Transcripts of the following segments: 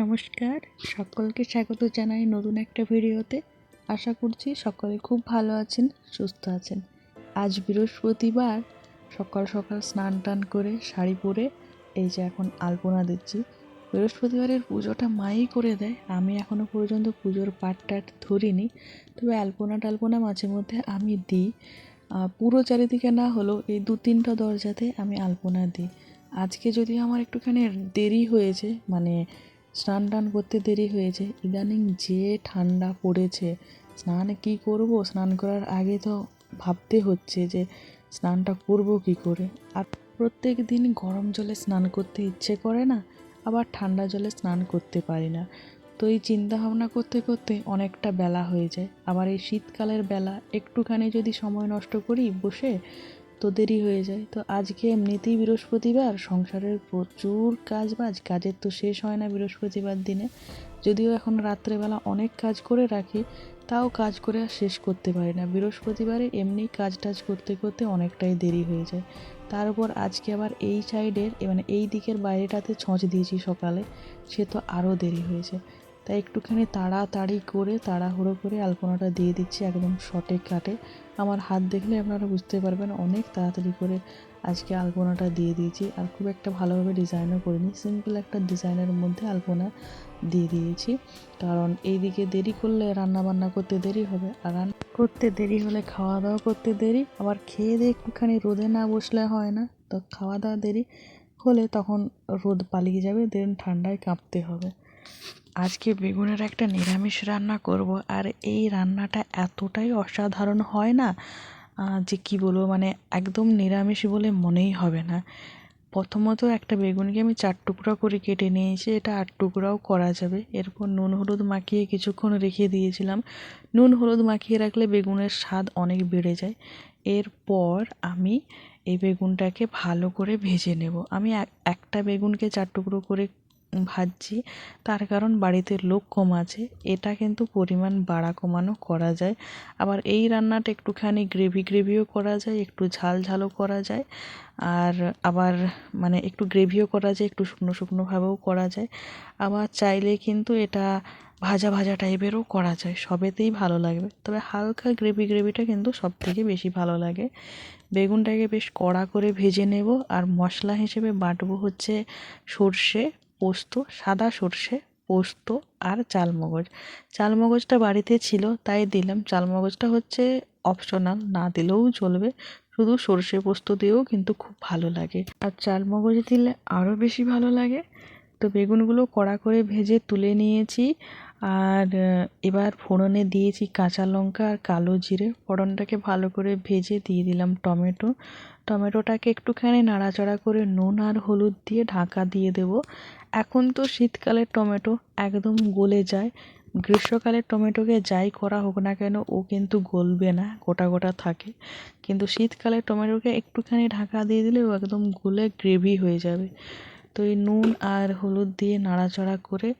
নমস্কার, সকলকে স্বাগত জানাই নতুন একটা ভিডিওতে। আশা করছি সকলে খুব ভালো আছেন, সুস্থ আছেন। আজ বৃহস্পতিবার, সকাল সকাল স্নান টান করে শাড়ি পরে এই যে এখন আলপনা দিচ্ছি বৃহস্পতিবারের পুজোটা মাই করে দেয়। আমি এখনও পর্যন্ত পুজোর পাট টাট ধরিনি, তবে আলপনা টালপনা মাঝে মধ্যে আমি দিই। পুরো চারিদিকে না হলেও এই দু তিনটা দরজাতে আমি আলপনা দিই। আজকে যদি আমার একটুখানি দেরি হয়েছে মানে স্নান টান করতে দেরি হয়েছে, ইদানিং যে ঠান্ডা পড়েছে, স্নানে কি করব? স্নান করার আগে তো ভাবতে হচ্ছে যে স্নানটা করব কি করে। আর প্রত্যেক দিন গরম জলে স্নান করতে ইচ্ছে করে না, আবার ঠান্ডা জলে স্নান করতে পারি না। তো এই চিন্তা ভাবনা করতে করতে অনেকটা বেলা হয়ে যায়। আবার এই শীতকালের বেলা একটুখানি যদি সময় নষ্ট করি বসে তো দেরি হয়ে যায়। তো আজকে এমনিতেই বৃহস্পতিবার, সংসারের প্রচুর কাজ বাজ, কাজের তো শেষ হয় না বৃহস্পতিবার দিনে। যদিও এখন রাত্রেবেলা অনেক কাজ করে রাখি, তাও কাজ করে আর শেষ করতে পারি না। বৃহস্পতিবারে এমনি কাজ টাজ করতে করতে অনেকটাই দেরি হয়ে যায়। তার উপর আজকে আবার এই সাইডের মানে এই দিকের বাইরেটাতে ছঁচ দিয়েছি সকালে, সে তো আরও দেরি হয়েছে। তাই একটুখানি তাড়াতাড়ি করে, তাড়াহুড়ো করে আলপনাটা দিয়ে দিচ্ছি একদম শর্টে কাটে। আমার হাত দেখলে আপনারা বুঝতে পারবেন অনেক তাড়াতাড়ি করে আজকে আলপনাটা দিয়ে দিয়েছি আর খুব একটা ভালোভাবে ডিজাইনও করিনি। সিম্পল একটা ডিজাইনের মধ্যে আলপনা দিয়ে দিয়েছি। কারণ এইদিকে দেরি করলে রান্না বান্না করতে দেরি হবে আর রান্না করতে দেরি হলে খাওয়া দাওয়া করতে দেরি। আবার খেয়ে দিয়ে একটুখানি রোদে না বসলে হয় না। তো খাওয়া দাওয়া দেরি হলে তখন রোদ পালিয়ে যাবে, দেন ঠান্ডায় কাঁপতে হবে। আজকে বেগুনের একটা নিরামিষ রান্না করব, আর এই রান্নাটা এতটাই অসাধারণ হয় না যে কি বলব মানে একদম নিরামিষ বলে মনেই হবে না। প্রথমত একটা বেগুনকে আমি চার টুকরা করে কেটে নিয়েছি, এটা আট টুকরাও করা যাবে। এরপর নুন হলুদ মাখিয়ে কিছুক্ষণ রেখে দিয়েছিলাম। নুন হলুদ মাখিয়ে রাখলে বেগুনের স্বাদ অনেক বেড়ে যায়। এরপর আমি এই বেগুনটাকে ভালো করে ভেজে নেব। আমি এক- একটা বেগুনকে চার টুকরো করে ভাজছি। তার কারণ বাড়িতে লোক কম আছে। এটা কিন্তু পরিমাণ বাড়া কমানো করা যায়। আবার এই রান্নাটা একটুখানি গ্রেভি গ্রেভিও করা যায়, একটু ঝাল ঝালও করা যায়। আর আবার মানে একটু গ্রেভিও করা যায়, একটু শুকনো শুকনোভাবেও করা যায়। আবার চাইলে কিন্তু এটা ভাজা ভাজা টাইপেরও করা যায়। সবেতেই ভালো লাগবে। তবে হালকা গ্রেভি গ্রেভিটা কিন্তু সব থেকে বেশি ভালো লাগে। বেগুনটাকে বেশ কড়া করে ভেজে নেব। আর মশলা হিসেবে বাটবো হচ্ছে সর্ষে। পোস্ত, সাদা সর্ষে, পোস্ত আর চালমগজ। চালমগজটা বাড়িতে ছিল, তাই দিলাম। চালমগজটা হচ্ছে অপশনাল না দিলেও চলবে। শুধু সর্ষে পোস্ত দিয়েও কিন্তু খুব ভালো লাগে। আর চালমগজ দিলে আরও বেশি ভালো লাগে। তো বেগুনগুলো কড়া করে ভেজে তুলে নিয়েছি। আর এবার ফোড়নে দিয়েছি কাঁচা লঙ্কা আর কালো জিরে। ফোড়নটাকে ভালো করে ভেজে দিয়ে দিলাম টমেটো। টমেটোটাকে একটুখানি নাড়াচাড়া করে নুন আর হলুদ দিয়ে ঢাকা দিয়ে দেব। এখন তো শীতকালের টমেটো একদম গলে যায়। গ্রীষ্মকালে টমেটোকে যাই করা হোক না কেন, ও কিন্তু গলবে না, গোটা গোটা থাকে। কিন্তু শীতকালে টমেটোকে একটুখানি ঢাকা দিয়ে দিলে ও একদম গলে গ্রেভি হয়ে যাবে। তো এই নুন আর হলুদ দিয়ে নাড়াচাড়া করে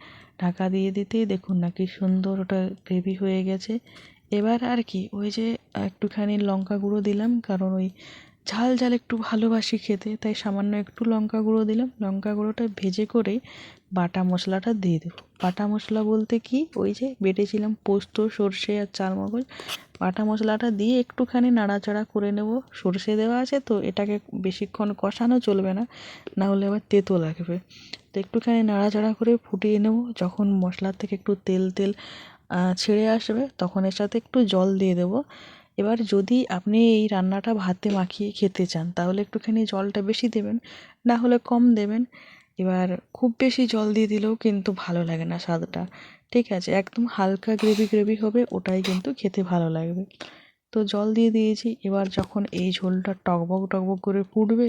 ঢাকা দিয়ে দিতেই দেখুন না কি সুন্দর ওটা গ্রেভি হয়ে গেছে। এবার আর কি, ওই যে একটুখানি লঙ্কা গুঁড়ো দিলাম, কারণ ওই ঝাল ঝাল একটু ভালোবাসি খেতে, তাই সামান্য একটু লঙ্কা গুঁড়ো দিলাম। লঙ্কা গুঁড়োটা ভেজে করেই বাটা মশলাটা দিয়ে দেবো। বাটা মশলা বলতে কি? ওই যে বেটেছিলাম পোস্ত, সর্ষে আর চালমগজ বাটা মশলাটা দিয়ে একটুখানি নাড়াচাড়া করে নেব। সর্ষে দেওয়া আছে তো, এটাকে বেশিক্ষণ কষানো চলবে না না হলে আবার তেতো লাগবে। তো একটুখানি নাড়াচাড়া করে ফুটিয়ে নেব। যখন মশলার থেকে একটু তেল তেল ছেড়ে আসবে, তখন এর সাথে একটু জল দিয়ে দেবো। এবার যদি আপনি এই রান্নাটা ভাতে মাখিয়ে খেতে চান, তাহলে একটুখানি জলটা বেশি দেবেন, না হলে কম দেবেন। এবার খুব বেশি জল দিয়ে দিলেও কিন্তু ভালো লাগে না স্বাদটা, ঠিক আছে? একদম হালকা গ্রেভি গ্রেভি হবে, ওটাই কিন্তু খেতে ভালো লাগবে। তো জল দিয়ে দিয়েছি, এবার যখন এই ঝোলটা টকবক টকবক করে ফুটবে,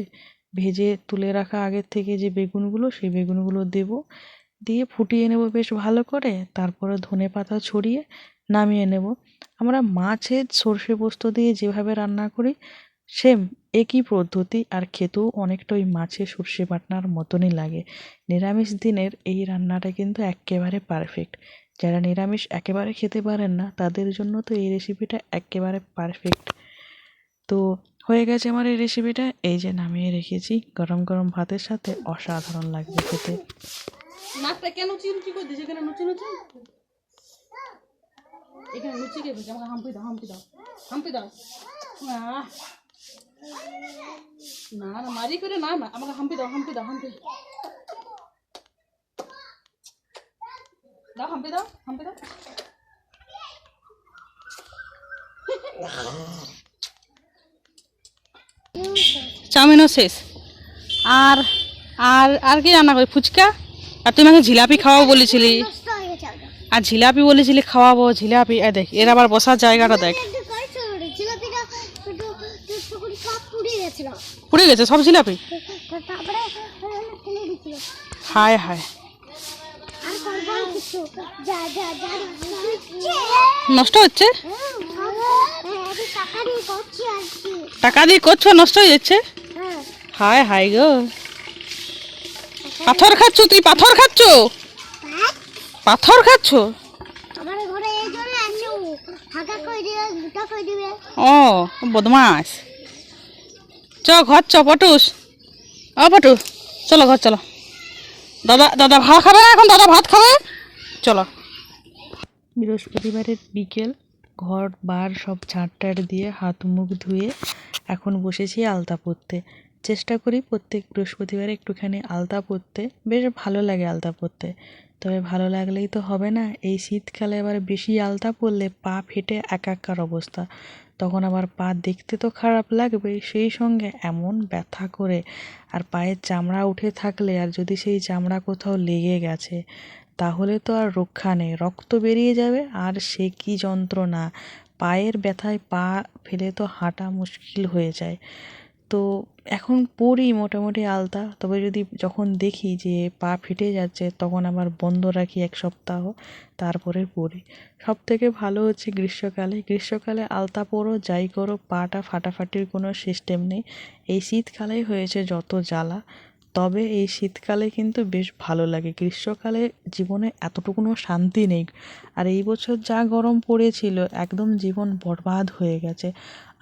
ভেজে তুলে রাখা আগের থেকে যে বেগুনগুলো, সেই বেগুনগুলো দেব। দিয়ে ফুটিয়ে নেব বেশ ভালো করে, তারপরে ধনে পাতা ছড়িয়ে নামিয়ে নেব। আমরা মাছের সর্ষে পোস্ত দিয়ে যেভাবে রান্না করি, সেম একই পদ্ধতি আর খেতেও অনেকটা ওই মাছের সর্ষে বাটনার মতনই লাগে। নিরামিষ দিনের এই রান্নাটা কিন্তু এক্কেবারে পারফেক্ট যারা নিরামিষ একেবারে খেতে পারেন না, তাদের জন্য তো এই রেসিপিটা একেবারে পারফেক্ট তো হয়ে গেছে আমার এই রেসিপিটা এই যে নামিয়ে রেখেছি। গরম গরম ভাতের সাথে অসাধারণ লাগবে খেতে। কেন লুচি লুচি এখানে লুচি কে দিয়েছে আমাকে হাম্পি দাও হাম্পি দাও হাম্পি দাও। আহ। না না, মারি করে না না, আমাকে হাম্পি দাও হাম্পি দাও হাম্পি। দাও হাম্পি দাও হাম্পি দাও। চাউমিনও শেষ। আর আর আর কি রান্না করি? ফুচকা? আর তুমি আমাকে জিলাপি খাওয়াবো বলেছিলি। আর জিলাপি বলেছিলি খাওয়াবো জিলাপি। এ দেখ এর আবার বসার জায়গাটা দেখ। পুড়ে গেছে সব জিলাপি? হায় হায়। নষ্ট হচ্ছে? টাকা দিয়ে করছি আর কি। টাকা দিয়ে করছ নষ্ট হয়ে যাচ্ছে? হ্যাঁ। হায় হায় গো। পাথর খাচ্ছ তুই পাথর খাচ্ছ? পাথর খাচ্ছ? ও বদমাস চ ঘর চ পটুস ও পটু চলো ঘর চলো। দাদা দাদা ভাত খাবে না এখন? দাদা ভাত খাবে? চলো। বৃহস্পতিবারের বিকেল ঘর বার সব ঝাঁটটাট দিয়ে হাত মুখ ধুয়ে এখন বসেছি আলতা পরতে। চেষ্টা করি প্রত্যেক বৃহস্পতিবারে একটুখানি আলতা পরতে। বেশ ভালো লাগে আলতা পরতে। তবে ভালো লাগলেই তো হবে না। এই শীতকালে আবার বেশি আলতা পরলে পা ফেটে একাকার অবস্থা। তখন আবার পা দেখতে তো খারাপ লাগবে, সেই সঙ্গে এমন ব্যথা করে। আর পায়ের চামড়া উঠে থাকলে আর যদি সেই চামড়া কোথাও লেগে গেছে, তাহলে তো আর রক্ষা নেই। রক্ত বেরিয়ে যাবে, আর সে কী যন্ত্রণা। পায়ের ব্যথায় পা ফেলে তো হাঁটা মুশকিল হয়ে যায়। তো এখন পরি মোটামুটি আলতা। তবে যদি যখন দেখি যে পা ফেটে যাচ্ছে, তখন আবার বন্ধ রাখি এক সপ্তাহ, তারপরে পরি সব থেকে ভালো হচ্ছে গ্রীষ্মকালে। গ্রীষ্মকালে আলতা পরো, যাই করো, পাটা ফাটাফাটির কোনো সিস্টেম নেই। এই শীতকালেই হয়েছে যত জ্বালা। তবে এই শীতকালে কিন্তু বেশ ভালো লাগে। গ্রীষ্মকালে জীবনে এতটুকুনো শান্তি নেই। আর এই বছর যা গরম পড়েছিল, একদম জীবন বরবাদ হয়ে গেছে।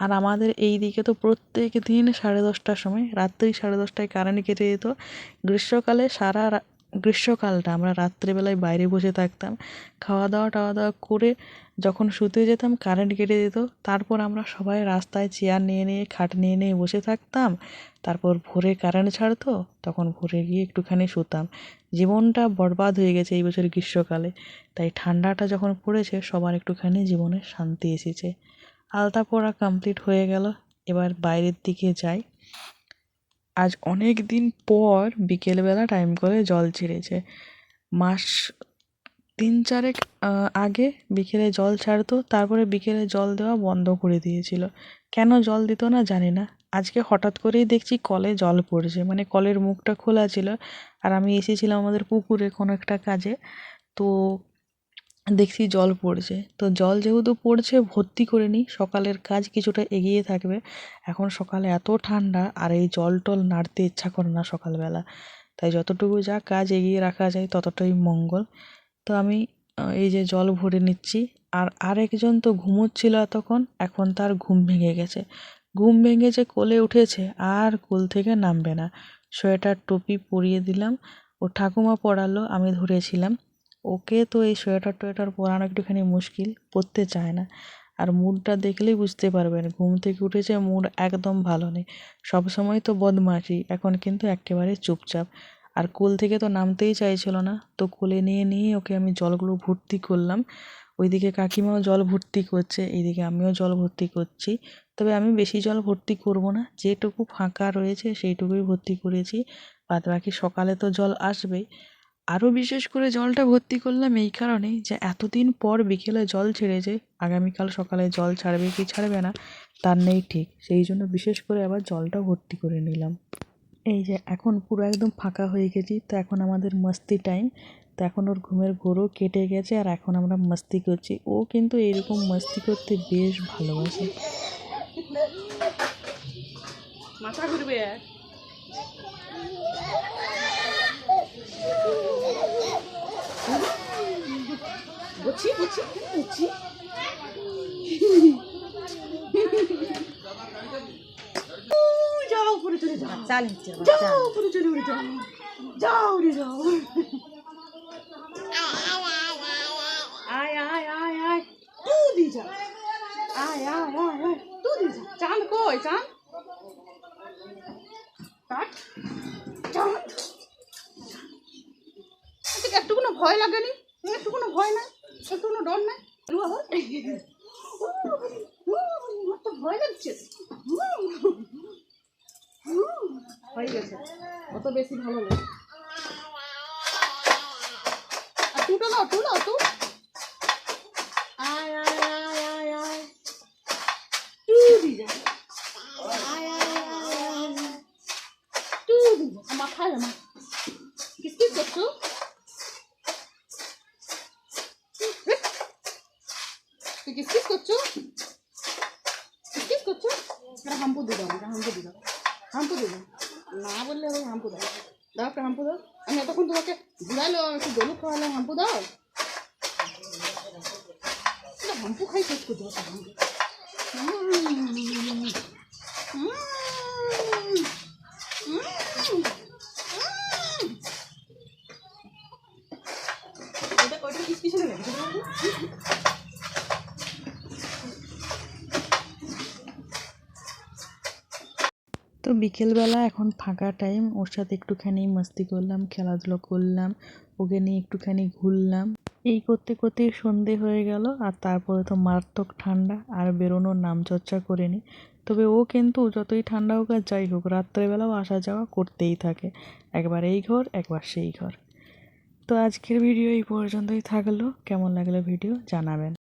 আর আমাদের এই দিকে তো প্রত্যেক দিন সাড়ে দশটার সময়, রাত্রি সাড়ে দশটায় কারেন্ট কেটে যেত। গ্রীষ্মকালে সারা গ্রীষ্মকালটা আমরা রাত্রেবেলায় বাইরে বসে থাকতাম। খাওয়া দাওয়া টাওয়া দাওয়া করে যখন শুতে যেতাম কারেন্ট কেটে যেত। তারপর আমরা সবাই রাস্তায় চেয়ার নিয়ে নিয়ে, খাট নিয়ে নিয়ে বসে থাকতাম। তারপর ভোরে কারেন্ট ছাড়তো, তখন ভোরে গিয়ে একটুখানি শুতাম। জীবনটা বরবাদ হয়ে গেছে এই বছর গ্রীষ্মকালে। তাই ঠান্ডাটা যখন পড়েছে, সবার একটুখানি জীবনে শান্তি এসেছে। আলতা পড়া কমপ্লিট হয়ে গেল। এবার বাইরের দিকে যাই। আজ অনেক দিন পর বিকেলবেলা টাইম করে জল ছেড়েছে। মাস তিন চারেক আগে বিকেলে জল ছাড়তো, তারপরে বিকেলে জল দেওয়া বন্ধ করে দিয়েছিল। কেন জল দিত না জানি না। আজকে হঠাৎ করেই দেখছি কলে জল পড়ছে মানে কলের মুখটা খোলা ছিল। আর আমি এসেছিলাম আমাদের পুকুরে কোনো একটা কাজে। তো দেখছি জল পড়ছে। তো জল যেহেতু পড়ছে, ভর্তি করে নিই। সকালের কাজ কিছুটা এগিয়ে থাকবে। এখন সকালে এত ঠান্ডা, আর এই জল টল নাড়তে ইচ্ছা করে না সকালবেলা। তাই যতটুকু যা কাজ এগিয়ে রাখা যায়, ততটাই মঙ্গল। তো আমি এই যে জল ভরে নিচ্ছি। আর আরেকজন তো ঘুমোচ্ছিল এতক্ষণ, এখন তার ঘুম ভেঙে গেছে। ঘুম ভেঙে যে কোলে উঠেছে, আর কোল থেকে নামবে না। সোয়েটার, টুপি পরিয়ে দিলাম। ও ঠাকুমা পরালো আমি ধরেছিলাম। ওকে তো এই সোয়েটার টোয়েটার পরানো একটুখানি মুশকিল, পরতে চায় না। আর মুডটা দেখলেই বুঝতে পারবেন, ঘুম থেকে উঠেছে মুড একদম ভালো নেই। সব সময় তো বদমাশি, এখন কিন্তু একেবারে চুপচাপ। আর কোল থেকে তো নামতেই চাইছিল না, তো কোলে নিয়ে নিয়ে ওকে আমি জলগুলো ভর্তি করলাম। ওইদিকে কাকিমাও জল ভর্তি করছে, এইদিকে আমিও জল ভর্তি করছি। তবে আমি বেশি জল ভর্তি করব না, যেটুকু ফাঁকা রয়েছে সেইটুকুই ভর্তি করেছি। বাদ বাকি সকালে তো জল আসবেই। আরও বিশেষ করে জলটা ভর্তি করলাম এই কারণেই যে এতদিন পর বিকেলে জল ছেড়েছে আগামীকাল সকালে জল ছাড়বে কি ছাড়বে না, তার নেই ঠিক। সেই জন্য বিশেষ করে আবার জলটা ভর্তি করে নিলাম। এই যে এখন পুরো একদম ফাঁকা হয়ে গেছি, তো এখন আমাদের মস্তি টাইম তো এখন ওর ঘুমের ঘোরও কেটে গেছে আর এখন আমরা মস্তি করছি। ও কিন্তু এরকম মস্তি করতে বেশ ভালোবাসে। মাথা ঘুরবে বুঝছি বুঝছি বুঝছি। চাল হচ্ছে আমার, যাও চাল। উপরে চলে উড়ে যাও। যাও রে যাও। আয় আয় আয় আয়। তুই যা আয় আয় আয় আয়। তুই দি যা চাঁদ কই চাঁদ কাট চাঁদ এদিকে একটু কোনো ভয় লাগেনি? একটু কোনো ভয় নাই? একটু ডর নাই? তো ভয় লাগছে। হয়ে গেছে। অত বেশি ভালো লাগে টুটো না টু না টু আয় আয় আয় তুই দি যা টু আমার খায় আমার কিস কিস করছ তুই কিস কিস করছ কিস কিস করছ একটা হাম্পু দিয়ে দাও একটা হাম্পু দিয়ে দাও হাম্পু দিয়ে দাও না বললে হবে হাম্পু দাও দাও একটা হাম্পু দাও আমি এতক্ষণ তোমাকে ঘুরালো একটু দলু খাওয়ালাম হাম্পু দাও হাম্পু খাই শেষ করতে হাম্পু ওটা ওটা কিস কিসে লাগে তো বিকেলবেলা এখন ফাঁকা টাইম ওর সাথে একটুখানি মস্তি করলাম, খেলাধুলো করলাম, ওকে নিয়ে একটুখানি ঘুরলাম। এই করতে করতে সন্ধে হয়ে গেল, আর তারপরে তো মারাত্মক ঠান্ডা, আর বেরোনোর নাম চর্চা করিনি। তবে ও কিন্তু যতই ঠান্ডা হোক আর যাই হোক, রাত্রেবেলাও আসা যাওয়া করতেই থাকে। একবার এই ঘর, একবার সেই ঘর। তো আজকের ভিডিও এই পর্যন্তই থাকল। কেমন লাগল ভিডিও, জানাবেন।